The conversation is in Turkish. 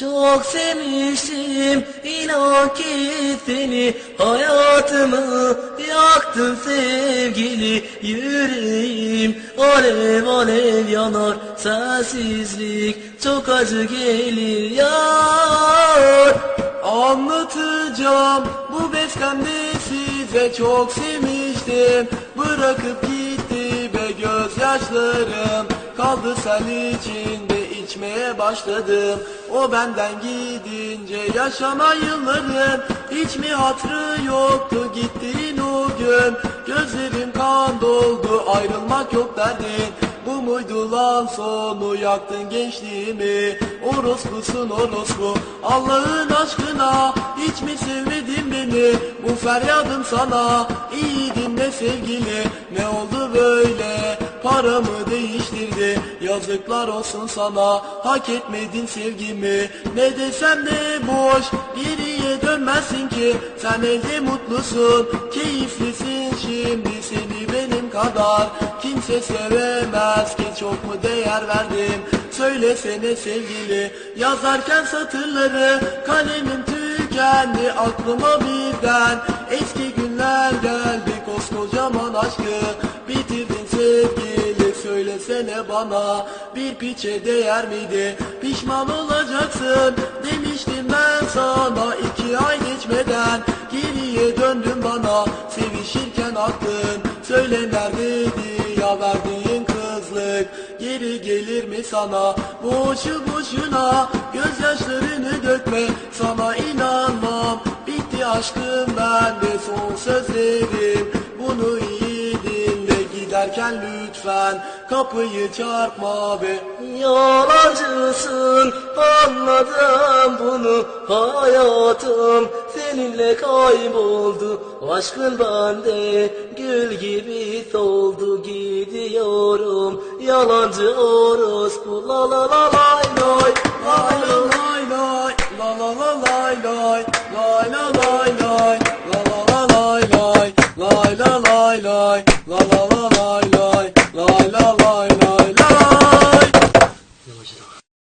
Çok sevmiştim inan ki seni Hayatımı yaktın sevgili Yüreğim. Alev alev yanar Sensizlik çok acı gelir yar Anlatacağım bu bestemde size çok sevmiştim. Bırakıp gitti be gözyaşlarım Kaldı sen içinde içmeye başladım. O benden gidince yaşanan yıllarım. Hiç mi hatrı yoktu gittiğin o gün? Gözlerim kan doldu ayrılmak yok derdin. Bu muydu lan sonu yaktın gençliğimi? Orospusun orospu. Allah'ın aşkına Hiç mi sevmedin beni? Bu feryadım sana İyi dinle sevgili. Ne oldu böyle Paramı değiştirdi. Yazıklar olsun sana. Hak etmedin sevgimi. Ne desem de boş. Geriye dönmezsin ki. Sen elde mutlusun. Keyiflisin. Şimdi Seni benim kadar Kimse sevemez ki. Çok mu değer verdim? Söylesene sevgili. Yazarken satırları Kalemim tükendi. Aklıma birden Eski günler geldi. Koskocaman aşkı Söylesene bana Bir piçe değer miydi? Pişman olacaksın Demiştim ben sana. İki ay geçmeden Geriye döndün bana. Sevişirken aklın Söyle neredeydi? Ya verdiğin kızlık Geri gelir mi sana? Boşu boşuna Gözyaşlarını dökme. Sana inanmam Bitti aşkım bende son sözlerim Giderken lütfen Kapıyı çarpma be Yalancısın anladım bunu. Hayatım seninle kayboldu. Aşkın bende gül gibi soldu. Gidiyorum yalancı orospu. La la la lay lay Lay la lay lay